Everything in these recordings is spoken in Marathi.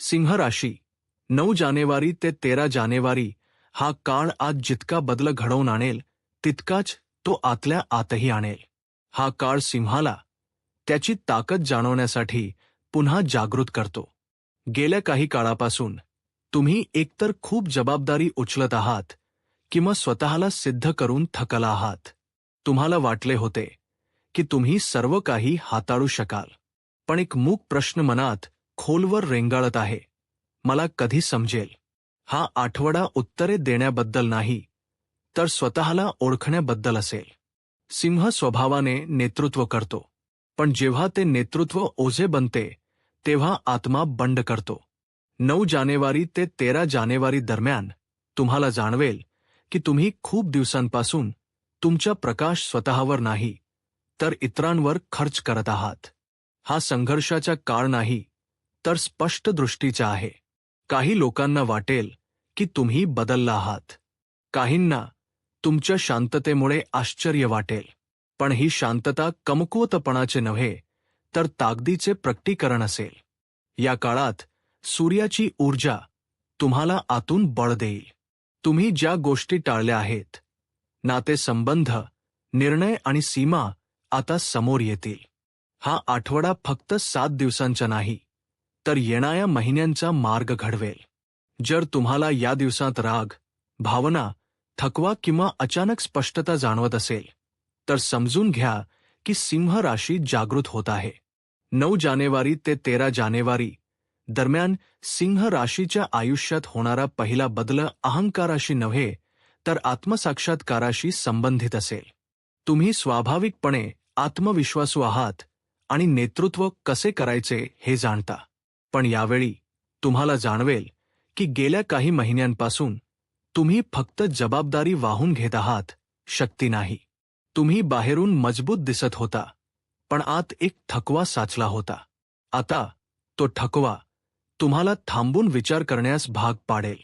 सिंह राशी नऊ जानेवारी ते तेरा जानेवारी, हा काळ आज जितका बदल घडवून आणेल, तितकाच तो आतल्या आतही आणेल. हा काळ सिंहाला त्याची ताकद जाणवण्यासाठी पुन्हा जागृत करतो. गेल्या काही काळापासून तुम्ही एकतर खूप जबाबदारी उचलत आहात किंवा स्वतःला सिद्ध करून थकला आहात. तुम्हाला वाटले होते की तुम्ही सर्व काही हाताळू शकाल. पण एक मूक प्रश्न मनात खोलवर रेंगाळत आहे. मला कधी समजेल. हा आठवडा उत्तरे देण्याबद्दल नाही, तर स्वतःला ओळखण्याबद्दल असेल. सिंह स्वभावाने नेतृत्व करतो, पण जेव्हा ते नेतृत्व ओझे बनते, तेव्हा आत्मा बंड करतो. नऊ जानेवारी ते तेरा जानेवारी दरम्यान, तुम्हाला जाणवेल, की तुम्ही खूप दिवसांपासून तुमचा प्रकाश स्वतःवर नाही, तर इतरांवर खर्च करत आहात. हा संघर्षाचा काळ नाही तर स्पष्ट दृष्टीचा आहे. काही लोकांना वाटेल की तुम्ही बदलला आहात. काहींना तुमच्या शांततेमुळे आश्चर्य वाटेल. पण ही शांतता कमकुवतपणाचे नव्हे तर ताकदीचे प्रकटीकरण असेल. या काळात सूर्याची ऊर्जा तुम्हाला आतून बळ देईल. तुम्ही ज्या गोष्टी टाळल्या आहेत नातेसंबंध निर्णय आणि सीमा आता समोर येतील. हा आठवडा फक्त सात दिवसांचा नाही तर येणाऱ्या महिन्यांचा मार्ग घडवेल. जर तुम्हाला या दिवसात राग भावना थकवा किंवा अचानक स्पष्टता जाणवत असेल तर समजून घ्या की सिंह राशी जागृत होत आहे. नऊ जानेवारी ते तेरा जानेवारी दरम्यान सिंह राशीच्या आयुष्यात होणारा पहिला बदल अहंकाराशी नव्हे तर आत्मसाक्षात्काराशी संबंधित असेल. तुम्ही स्वाभाविकपणे आत्मविश्वासू आहात आणि नेतृत्व कसे करायचे हे जाणता. पण यावेळी तुम्हाला जाणवेल की गेल्या काही महिन्यांपासून तुम्ही फक्त जबाबदारी वाहून घेत आहात शक्ती नाही. तुम्ही बाहेरून मजबूत दिसत होता पण आत एक थकवा साचला होता. आता तो ठकवा तुम्हाला थांबून विचार करण्यास भाग पाडेल.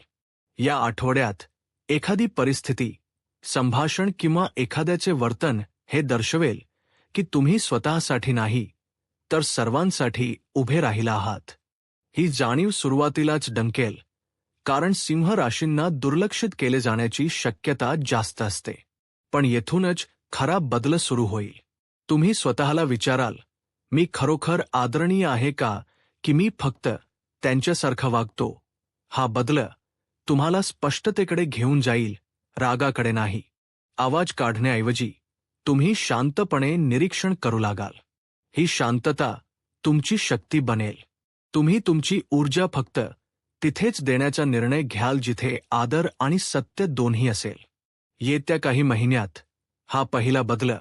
या आठवड्यात एखादी परिस्थिती संभाषण किंवा एखाद्याचे वर्तन हे दर्शवेल की तुम्ही स्वतःसाठी नाही तर सर्वांसाठी उभे राहिला आहात. ही जाणीव सुरुवातीलाच डंकेल कारण सिंह राशींना दुर्लक्षित केले जाण्याची शक्यता जास्त असते. पण येथूनच खरा बदल सुरू होईल. तुम्ही स्वतःला विचाराल मी खरोखर आदरणीय आहे का की मी फक्त त्यांच्यासारखा वागतो? हा बदल तुम्हाला स्पष्टतेकडे घेऊन जाईल रागाकडे नाही. आवाज काढण्याऐवजी तुम्ही शांतपणे निरीक्षण करू लागाल. ही शांतता तुमची शक्ती बनेल. तुम्ही तुमची ऊर्जा फक्त तिथेच देण्याचा निर्णय घ्याल जिथे आदर आणि सत्य दोन्ही असेल. येत्या काही महिन्यात हा पहिला बदल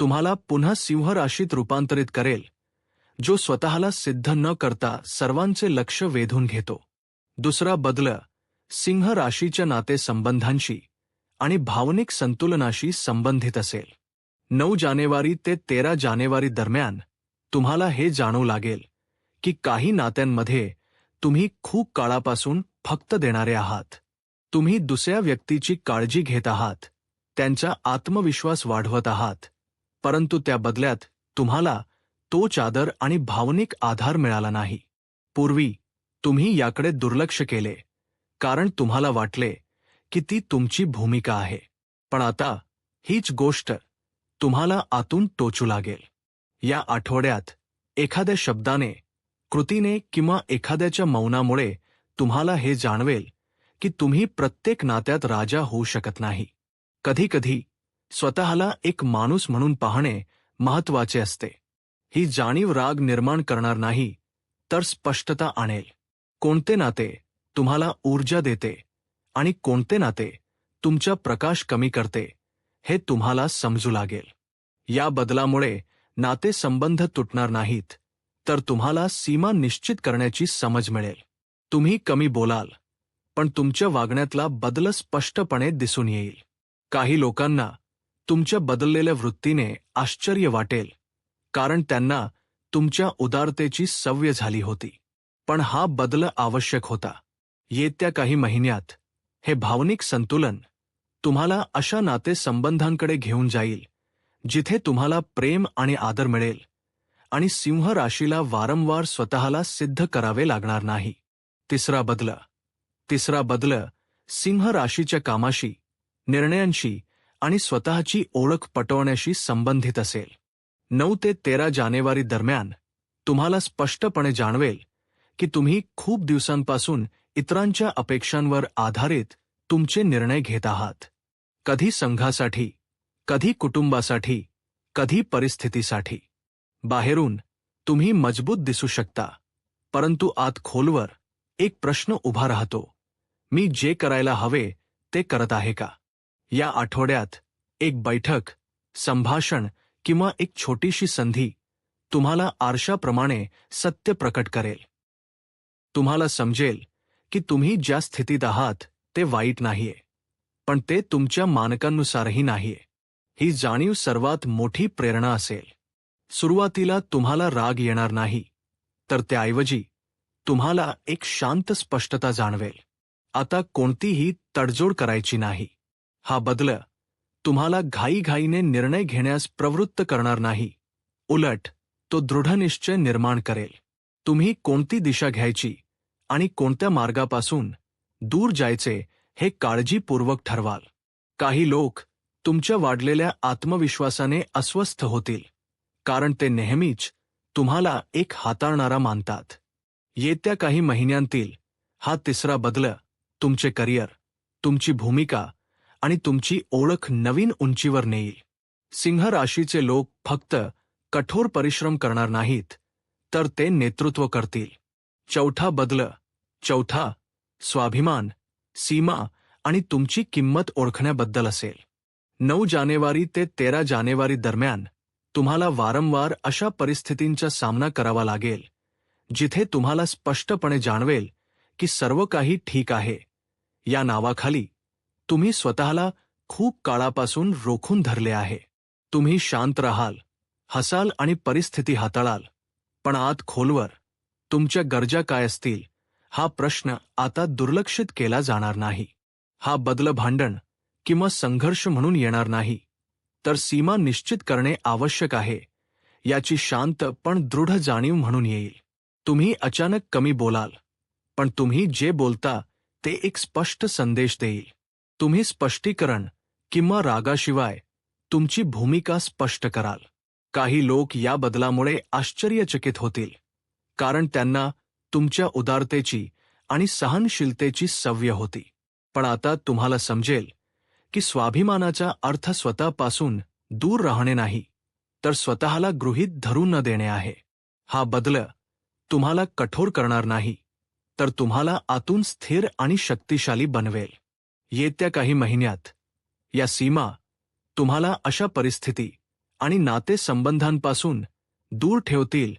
तुम्हाला पुन्हा सिंह राशीत रूपांतरित करेल जो स्वतःला सिद्ध न करता सर्वांचे लक्ष वेधून घेतो. दुसरा बदल सिंह राशीच्या नातेसंबंधांशी आणि भावनिक संतुलनाशी संबंधित असेल. नऊ जानेवारी ते तेरा जानेवारी दरम्यान तुम्हाला हे जाणू लागेल. की काही नात्यांमध्ये तुम्ही खूप काळापासून फक्त देणारे आहात. तुम्ही दुसऱ्या व्यक्तीची काळजी घेत आहात. त्यांचा आत्मविश्वास वाढवत आहात. परंतु त्या बदल्यात तुम्हाला तोच आदर आणि भावनिक आधार मिळाला नाही. पूर्वी तुम्ही याकडे दुर्लक्ष केले कारण तुम्हाला वाटले की ती तुमची भूमिका आहे. पण आता हीच गोष्ट तुम्हाला आतून टोचू लागेल. या आठवड्यात एखाद्या शब्दाने कृतीने किंवा एखाद्याच्या मौनामुळे तुम्हाला हे जाणवेल की तुम्ही प्रत्येक नात्यात राजा होऊ शकत नाही. कधीकधी स्वतःला एक माणूस म्हणून पाहणे महत्त्वाचे असते. ही जाणीव राग निर्माण करणार नाही तर स्पष्टता आणेल. कोणते नाते तुम्हाला ऊर्जा देते आणि कोणते नाते तुमचा प्रकाश कमी करते हे तुम्हाला समजू लागेल. या बदलामुळे नातेसंबंध तुटणार नाहीत. तर तुम्हाला सीमा निश्चित करण्याची समज मिळेल. तुम्ही कमी बोलाल पण तुमच्या वागण्यातला बदल स्पष्टपणे दिसून येईल. काही लोकांना तुमच्या बदललेल्या वृत्तीने आश्चर्य वाटेल कारण त्यांना तुमच्या उदारतेची सव्य झाली होती. पण हा बदल आवश्यक होता. येत्या काही महिन्यात हे भावनिक संतुलन तुम्हाला अशा नातेसंबंधांकडे घेऊन जाईल जिथे तुम्हाला प्रेम आणि आदर मिळेल. आणि सिंह राशीला वारंवार स्वतःला सिद्ध करावे लागणार नाही. तिसरा बदल. तिसरा बदल सिंह राशीच्या कामाशी निर्णयांशी आणि स्वतःची ओळख पटवण्याशी संबंधित असेल. नऊ ते तेरा जानेवारी दरम्यान तुम्हाला स्पष्टपणे जाणवेल की तुम्ही खूप दिवसांपासून इतरांच्या अपेक्षांवर आधारित तुमचे निर्णय घेत आहात. कधी संघासाठी कधी कुटुंबासाठी कधी परिस्थितीसाठी. बाहेरून तुम्ही मजबूत दिसू शकता परंतु आत खोलवर एक प्रश्न उभा राहतो. मी जे करायला हवे ते करत आहे का? या आठवड्यात एक बैठक संभाषण किंवा एक छोटीशी संधी तुम्हाला आरशाप्रमाणे सत्य प्रकट करेल. तुम्हाला समजेल की तुम्ही ज्या स्थितीत आहात ते वाईट नाहीये पण ते तुमच्या मानकांनुसारही नाहीये. ही जाणीव सर्वात मोठी प्रेरणा असेल. सुरुवातीला तुम्हाला राग येणार नाही तर त्याऐवजी तुम्हाला एक शांत स्पष्टता जाणवेल. आता कोणतीही तडजोड करायची नाही. हा बदल तुम्हाला घाईघाईने निर्णय घेण्यास प्रवृत्त करणार नाही. उलट तो दृढनिश्चय निर्माण करेल. तुम्ही कोणती दिशा घ्यायची आणि कोणत्या मार्गापासून दूर जायचे हे काळजीपूर्वक ठरवाल. काही लोक तुमच्या वाढलेल्या आत्मविश्वासाने अस्वस्थ होतील. कारण ते नेहमीच तुम्हाला एक हाताळणारा मानतात. येत्या काही महिन्यांतील हा तिसरा बदल तुमचे करिअर तुमची भूमिका आणि तुमची ओळख नवीन उंचीवर नेईल. सिंह राशीचे लोक फक्त कठोर परिश्रम करणार नाहीत तर ते नेतृत्व करतील. चौथा बदल चौथा स्वाभिमान सीमा आणि तुमची किंमत ओळखण्याबद्दल असेल. नऊ जानेवारी ते तेरा जानेवारी दरम्यान तुम्हाला वारंवार अशा परिस्थितींचा सामना करावा लागेल जिथे तुम्हाला स्पष्टपणे जाणवेल की सर्व काही ठीक आहे. या नावाखाली तुम्ही स्वतःला खूप काळापासून रोखून धरले आहे. तुम्ही शांत राहाल हसाल आणि परिस्थिती हाताळाल पण आत खोलवर तुमच्या गरजा काय असतील हा प्रश्न आता दुर्लक्षित केला जाणार नाही. हा बदल भांडण किंवा संघर्ष म्हणून येणार नाही. तर सीमा निश्चित करणे आवश्यक आहे. याची शांत पण दृढ जाणीव म्हणून येईल. तुम्ही अचानक कमी बोलाल. पण तुम्ही जे बोलता ते एक स्पष्ट संदेश देईल. तुम्ही स्पष्टीकरण किंवा रागाशिवाय तुमची भूमिका स्पष्ट कराल. काही लोक या बदलामुळे आश्चर्यचकित होतील. कारण त्यांना तुमच्या उदारतेची आणि सहनशीलतेची सव्य होती. पण आता तुम्हाला समजेल की स्वाभिमानाचा अर्थ स्वतःपासून दूर राहणे नाही तर स्वतःला गृहीत धरून न देणे आहे. हा बदल तुम्हाला कठोर करणार नाही तर तुम्हाला आतून स्थिर आणि शक्तिशाली बनवेल. येत्या काही महिन्यात या सीमा तुम्हाला अशा परिस्थिती आणि नातेसंबंधांपासून दूर ठेवतील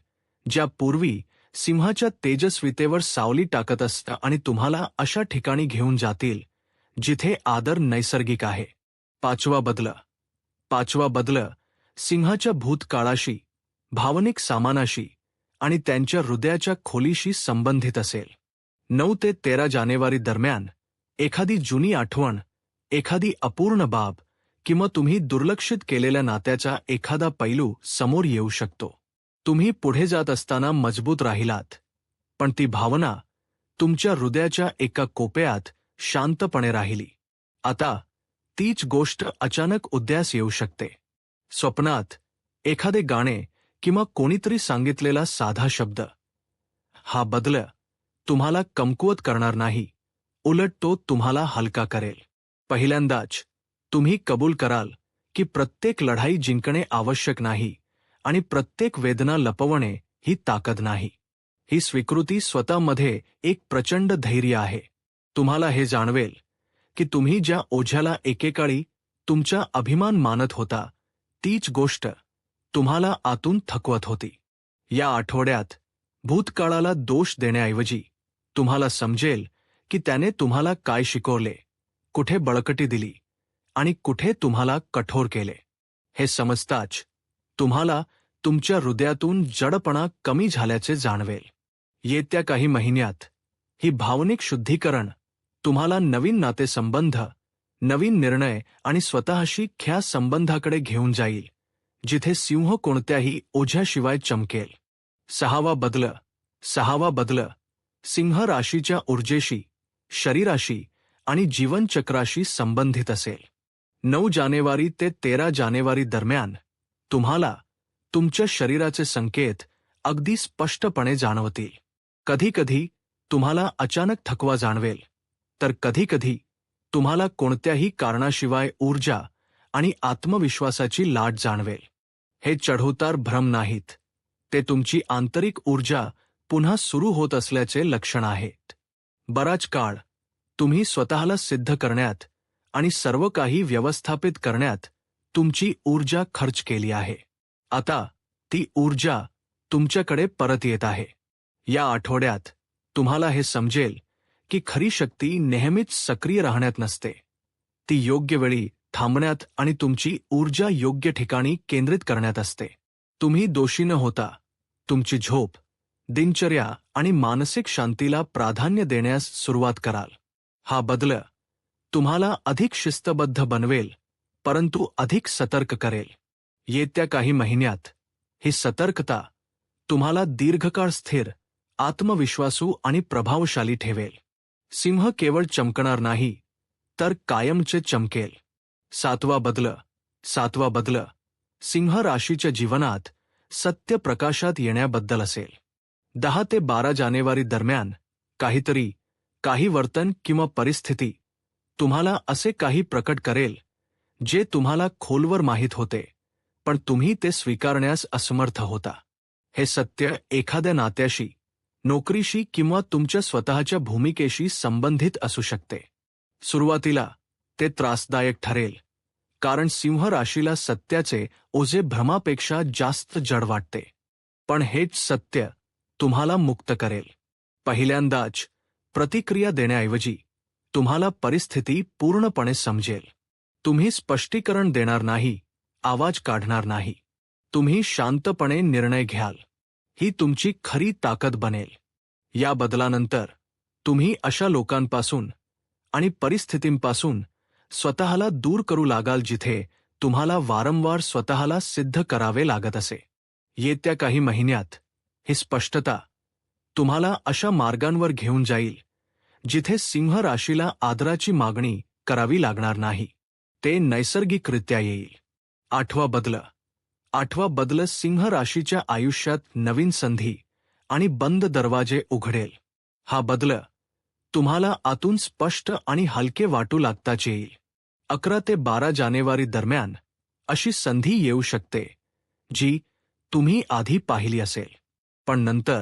ज्या पूर्वी सिंहाच्या तेजस्वितेवर सावली टाकत असतं आणि तुम्हाला अशा ठिकाणी घेऊन जातील. जिथे आदर नैसर्गिक आहे. पाचवा बदल. पाचवा बदल सिंहाच्या भूतकाळाशी भावनिक सामानाशी आणि त्यांच्या हृदयाच्या खोलीशी संबंधित असेल. नऊ ते तेरा जानेवारी दरम्यान एखादी जुनी आठवण एखादी अपूर्ण बाब किंवा तुम्ही दुर्लक्षित केलेल्या नात्याचा एखादा पैलू समोर येऊ शकतो. तुम्ही पुढे जात असताना मजबूत राहिलात पण ती भावना तुमच्या हृदयाच्या एका कोप्यात शांतपणे राहिली. आता तीच गोष्ट अचानक उद्यास येऊ शकते. स्वप्नात एखादे गाणे किंवा कोणीतरी सांगितलेला साधा शब्द. हा बदल तुम्हाला कमकुवत करणार नाही. उलट तो तुम्हाला हलका करेल. पहिल्यांदाच तुम्ही कबूल कराल की प्रत्येक लढाई जिंकणे आवश्यक नाही आणि प्रत्येक वेदना लपवणे ही ताकद नाही. ही स्वीकृती स्वतःमध्ये एक प्रचंड धैर्य आहे. तुम्हाला हे जाणवेल की तुम्ही ज्या ओझ्याला एकेकाळी तुमचा अभिमान मानत होता तीच गोष्ट तुम्हाला आतून थकवत होती. या आठवड्यात भूतकाळाला दोष देण्याऐवजी तुम्हाला समजेल की त्याने तुम्हाला काय शिकवले कुठे बळकटी दिली आणि कुठे तुम्हाला कठोर केले. हे समजताच तुम्हाला तुमच्या हृदयातून जडपणा कमी झाल्याचे जाणवेल. येत्या काही महिन्यात ही भावनिक शुद्धीकरण तुम्हाला नवीन नातेसंबंध नवीन निर्णय आणि स्वतःशी ख्या संबंधाकडे घेऊन जाईल जिथे सिंह कोणत्याही ओझ्याशिवाय चमकेल. सहावा बदल सहावा बदल सिंह राशीच्या ऊर्जेशी शरीराशी आणि जीवनचक्राशी संबंधित असेल. नऊ जानेवारी ते तेरा जानेवारी दरम्यान तुम्हाला तुमच्या शरीराचे संकेत अगदी स्पष्टपणे जाणवतील. कधीकधी तुम्हाला अचानक थकवा जाणवेल. तर कधीकधी तुम्हाला कोणत्याही कारणाशिवाय ऊर्जा आणि आत्मविश्वासाची लाट जाणवेल. हे चढउतार भ्रम नाहीत. ते तुमची आंतरिक ऊर्जा पुन्हा सुरू होत असल्याचे लक्षण आहेत. बराच काळ तुम्ही स्वतःला सिद्ध करण्यात आणि सर्व काही व्यवस्थापित करण्यात तुमची ऊर्जा खर्च केली आहे. आता ती ऊर्जा तुमच्याकडे परत येत आहे. या आठवड्यात तुम्हाला हे समजेल की खरी शक्ती नेहमीच सक्रिय राहण्यात नसते. ती योग्य वेळी थांबण्यात आणि तुमची ऊर्जा योग्य ठिकाणी केंद्रित करण्यात असते. तुम्ही दोषी न होता. तुमची झोप दिनचर्या आणि मानसिक शांतीला प्राधान्य देण्यास सुरुवात कराल. हा बदल तुम्हाला अधिक शिस्तबद्ध बनवेल परंतु अधिक सतर्क करेल. येत्या काही महिन्यात ही सतर्कता तुम्हाला दीर्घकाळ स्थिर आत्मविश्वासू आणि प्रभावशाली ठेवेल. सिंह केवळ चमकणार नाही तर कायमचे चमकेल. सातवा बदल सातवा बदल. सिंह राशीच्या जीवनात सत्य प्रकाशात येण्याबद्दल असेल. दहा ते बारा जानेवारी दरम्यान काहीतरी काही वर्तन किंवा परिस्थिती तुम्हाला असे काही प्रकट करेल जे तुम्हाला खोलवर माहीत होते पण तुम्ही ते स्वीकारण्यास असमर्थ होता. हे सत्य एखाद्या नात्याशी नोकरीशी किंवा तुमच्या स्वतःच्या भूमिकेशी संबंधित असू शकते. सुरुवातीला ते त्रासदायक ठरेल कारण सिंह राशीला सत्याचे ओझे भ्रमापेक्षा जास्त जड वाटते. पण हेच सत्य तुम्हाला मुक्त करेल. पहिल्यांदाच प्रतिक्रिया देण्याऐवजी तुम्हाला परिस्थिती पूर्णपणे समजेल. तुम्ही स्पष्टीकरण देणार नाही आवाज काढणार नाही. तुम्ही शांतपणे निर्णय घ्याल. ही तुमची खरी ताकद बनेल. या बदलानंतर तुम्ही अशा लोकांपासून आणि परिस्थितींपासून स्वतःला दूर करू लागाल जिथे तुम्हाला वारंवार स्वतःला सिद्ध करावे लागत असे. येत्या काही महिन्यात ही स्पष्टता तुम्हाला अशा मार्गांवर घेऊन जाईल जिथे सिंह राशीला आदराची मागणी करावी लागणार नाही. ते नैसर्गिकरित्या येईल. आठवा बदलं आठवा बदल सिंह राशीच्या आयुष्यात नवीन संधी आणि बंद दरवाजे उघडेल. हा बदल तुम्हाला आतून स्पष्ट आणि हलके वाटू लागताच येईल. अकरा ते बारा जानेवारी दरम्यान अशी संधी येऊ शकते जी तुम्ही आधी पाहिली असेल. पण नंतर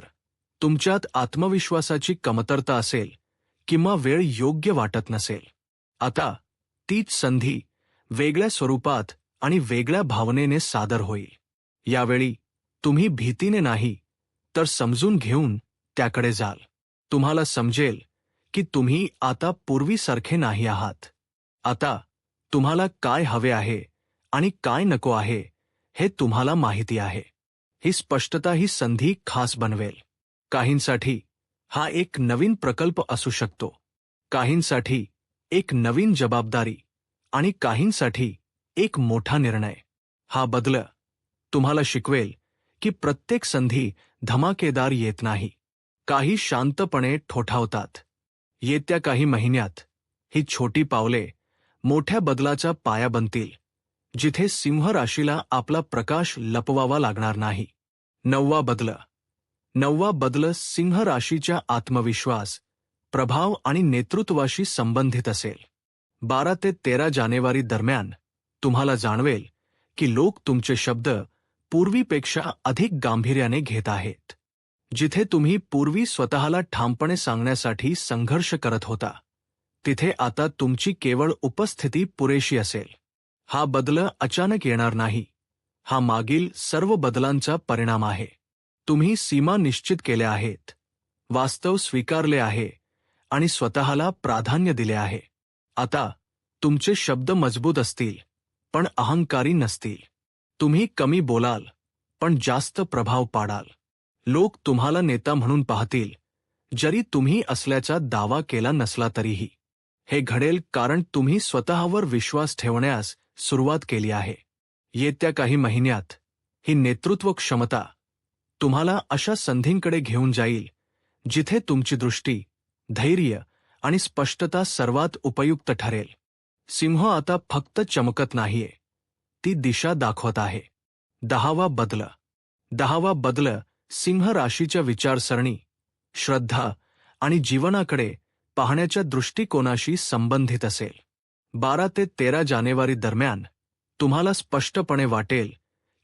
तुमच्यात आत्मविश्वासाची कमतरता असेल किंवा वेळ योग्य वाटत नसेल. आता तीच संधी वेगळ्या स्वरूपात आणि वेगळ्या भावनेने सादर होईल. यावेळी तुम्ही भीतीने नाही तर समजून घेऊन त्याकडे जाल. तुम्हाला समजेल की तुम्ही आता पूर्वीसारखे नाही आहात. आता तुम्हाला काय हवे आहे आणि काय नको आहे हे तुम्हाला माहिती आहे. ही स्पष्टता ही संधी खास बनवेल. काहींसाठी हा एक नवीन प्रकल्प असू शकतो. काहींसाठी एक नवीन जबाबदारी आणि काहींसाठी एक मोठा निर्णय. हा बदल तुम्हाला शिकवेल की प्रत्येक संधी धमाकेदार येत नाही. काही शांतपणे ठोठावतात. येत्या काही महिन्यात ही छोटी पावले मोठ्या बदलाचा पाया बनतील जिथे सिंह राशीला आपला प्रकाश लपवावा लागणार नाही. नववा बदल. नववा बदल सिंह राशीच्या आत्मविश्वास प्रभाव आणि नेतृत्वाशी संबंधित असेल. बारा ते तेरा जानेवारी दरम्यान तुम्हाला जाणवेल की लोक तुमचे शब्द पूर्वीपेक्षा अधिक गांभीर्याने घेत आहेत जिथे तुम्ही पूर्वी स्वतःला ठामपणे सांगण्यासाठी संघर्ष करत होता. तिथे आता तुमची केवळ उपस्थिती पुरेशी असेल. हा बदल अचानक येणार नाही. हा मागील सर्व बदलांचा परिणाम आहे. तुम्ही सीमा निश्चित केल्या आहेत वास्तव स्वीकारले आहे आणि स्वतःला प्राधान्य दिले आहे. आता तुमचे शब्द मजबूत असतील. पण अहंकारी नसतील. तुम्ही कमी बोलाल पण जास्त प्रभाव पाडाल. लोक तुम्हाला नेता म्हणून पाहतील जरी तुम्ही असल्याचा दावा केला नसला तरीही. हे घडेल कारण तुम्ही स्वतःवर विश्वास ठेवण्यास सुरुवात केली आहे. येत्या काही महिन्यात ही नेतृत्व क्षमता तुम्हाला अशा संधींकडे घेऊन जाईल जिथे तुमची दृष्टी धैर्य आणि स्पष्टता सर्वात उपयुक्त ठरेल. सिंह आता फक्त चमकत नाहीये. ती दिशा दाखवत आहे. दहावा बदल. दहावा बदल सिंह राशीच्या विचारसरणी श्रद्धा आणि जीवनाकडे पाहण्याच्या दृष्टिकोनाशी संबंधित असेल. बारा ते तेरा जानेवारी दरम्यान तुम्हाला स्पष्टपणे वाटेल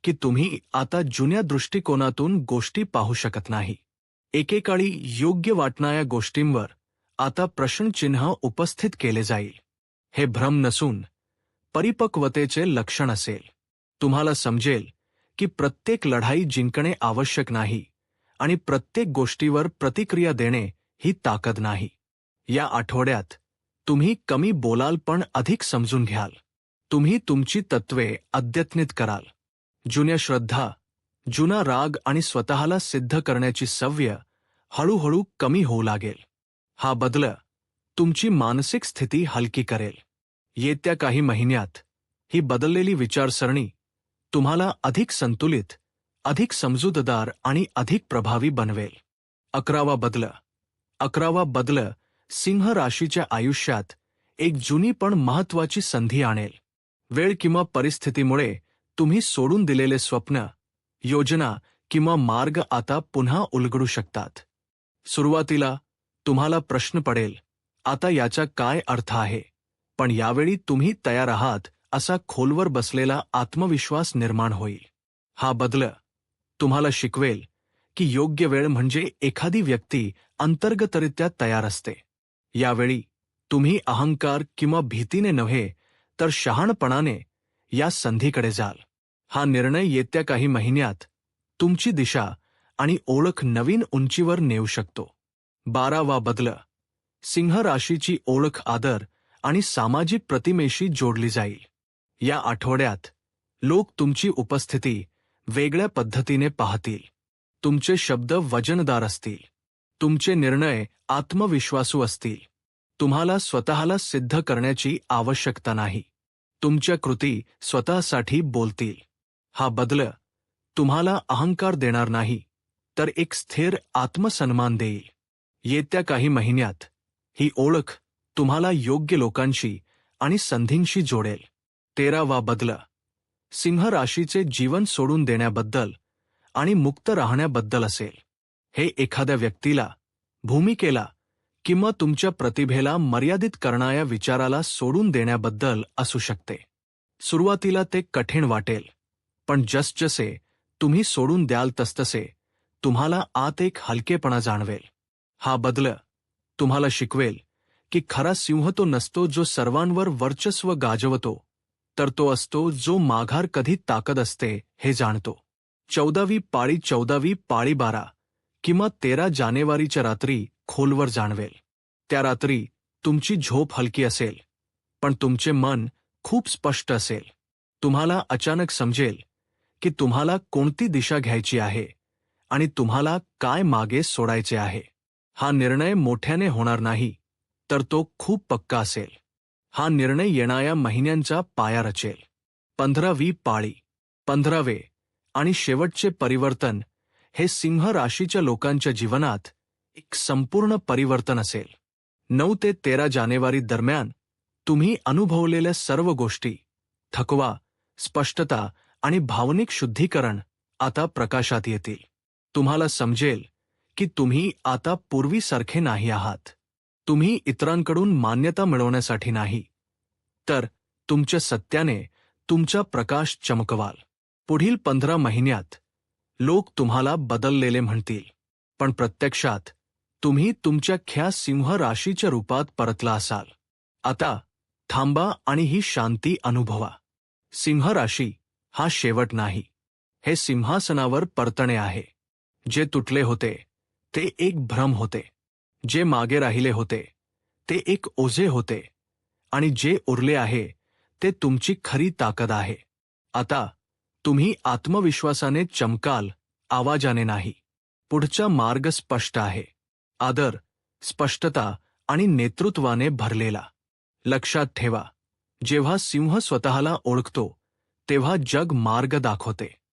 की तुम्ही आता जुन्या दृष्टिकोनातून गोष्टी पाहू शकत नाही. एकेकाळी योग्य वाटणाऱ्या गोष्टींवर आता प्रश्नचिन्ह उपस्थित केले जाईल. हे भ्रम नसून परिपक्वतेचे लक्षण असेल. तुम्हाला समजेल की प्रत्येक लढाई जिंकणे आवश्यक नाही आणि प्रत्येक गोष्टीवर प्रतिक्रिया देणे ही ताकद नाही. या आठवड्यात तुम्ही कमी बोलाल पण अधिक समजून घ्याल. तुम्ही तुमची तत्वे अद्यतनित कराल. जुन्या श्रद्धा जुना राग आणि स्वतःला सिद्ध करण्याची सव्य हळूहळू कमी होऊ लागेल. हा बदल तुमची मानसिक स्थिती हलकी करेल. येत्या काही महिन्यात ही बदललेली विचारसरणी तुम्हाला अधिक संतुलित अधिक समजूतदार आणि अधिक प्रभावी बनवेल. अकरावा बदल. अकरावा बदल सिंह राशीच्या आयुष्यात एक जुनी पण महत्वाची संधी आणेल. वेळ किंवा परिस्थितीमुळे तुम्ही सोडून दिलेले स्वप्न योजना किंवा मार्ग आता पुन्हा उलगडू शकतात. सुरुवातीला तुम्हाला प्रश्न पडेल आता याचा काय अर्थ आहे? पण यावेळी तुम्ही तयार आहात असा खोलवर बसलेला आत्मविश्वास निर्माण होईल. हा बदल तुम्हाला शिकवेल की योग्य वेळ म्हणजे एखादी व्यक्ती अंतर्गतरित्या तयार असते. यावेळी तुम्ही अहंकार किंवा भीतीने नव्हे तर शहाणपणाने या संधीकडे जाल. हा निर्णय येत्या काही महिन्यात तुमची दिशा आणि ओळख नवीन उंचीवर नेऊ शकतो. बारावा बदल सिंह राशीची ओळख आदर आणि सामाजिक प्रतिमेशी जोडली जाईल. या आठवड्यात लोक तुमची उपस्थिती वेगळ्या पद्धतीने पाहतील. तुमचे शब्द वजनदार असतील. तुमचे निर्णय आत्मविश्वासू असतील. तुम्हाला स्वतःला सिद्ध करण्याची आवश्यकता नाही. तुमच्या कृती स्वतःसाठी बोलतील. हा बदल तुम्हाला अहंकार देणार नाही तर एक स्थिर आत्मसन्मान देईल. येत्या काही महिन्यात ही ओळख तुम्हाला योग्य लोकांशी आणि संधींशी जोडेल. तेरावा बदल. सिंह राशीचे जीवन सोडून देण्याबद्दल आणि मुक्त राहण्याबद्दल असेल. हे एखाद्या व्यक्तीला भूमिकेला किंवा तुमच्या प्रतिभेला मर्यादित करणाऱ्या विचाराला सोडून देण्याबद्दल असू शकते. सुरुवातीला ते कठीण वाटेल पण जसजसे तुम्ही सोडून द्याल तसतसे तुम्हाला आत एक हलकेपणा जाणवेल. हा बदल तुम्हाला शिकवेल की खरा सिंह तो नसतो जो सर्वांवर वर्चस्व गाजवतो तर तो असतो जो माघार कधी ताकद असते हे जाणतो. चौदावी पाळी चौदावी पाळी बारा किंवा तेरा जानेवारीच्या रात्री खोलवर जाणवेल. त्या रात्री तुमची झोप हलकी असेल पण तुमचे मन खूप स्पष्ट असेल. तुम्हाला अचानक समजेल की तुम्हाला कोणती दिशा घ्यायची आहे आणि तुम्हाला काय मागे सोडायचे आहे. हा निर्णय मोठ्याने होणार नाही तर तो खूप पक्का असेल. हा निर्णय येणाऱ्या महिन्यांचा पाया रचेल. पंधरावी पाळी पंधरावे आणि शेवटचे परिवर्तन हे सिंह राशीच्या लोकांच्या जीवनात एक संपूर्ण परिवर्तन असेल. नऊ ते तेरा जानेवारी दरम्यान तुम्ही अनुभवलेल्या सर्व गोष्टी थकवा स्पष्टता आणि भावनिक शुद्धीकरण आता प्रकाशात येतील. तुम्हाला समजेल की तुम्ही आता पूर्वीसारखे नाही आहात. तुम्ही इतरांकडून मान्यता मिळवण्यासाठी नाही. तर तुमच्या सत्याने तुमचा प्रकाश चमकवाल. पुढील पंधरा महिन्यात लोक तुम्हाला बदललेले म्हणतील. पण प्रत्यक्षात तुम्ही तुमच्या ख्या सिंह राशीच्या रूपात परतला असाल. आता थांबा आणि ही शांती अनुभवा. सिंह राशी हा शेवट नाही. हे सिंहासनावर परतणे आहे. जे तुटले होते ते एक भ्रम होते, जे मागे राहिले होते, ते एक ओझे होते, आणि जे उरले आहे, ते तुमची खरी ताकद आहे. आता, तुम्ही आत्मविश्वासाने चमकाल, आवाजाने नाही. पुढचा मार्ग स्पष्ट आहे. आदर, स्पष्टता आणि नेतृत्वाने भरलेला. लक्षात ठेवा, जेव्हा सिंह स्वतःला ओळखतो, तेव्हा जग मार्ग दाखवते.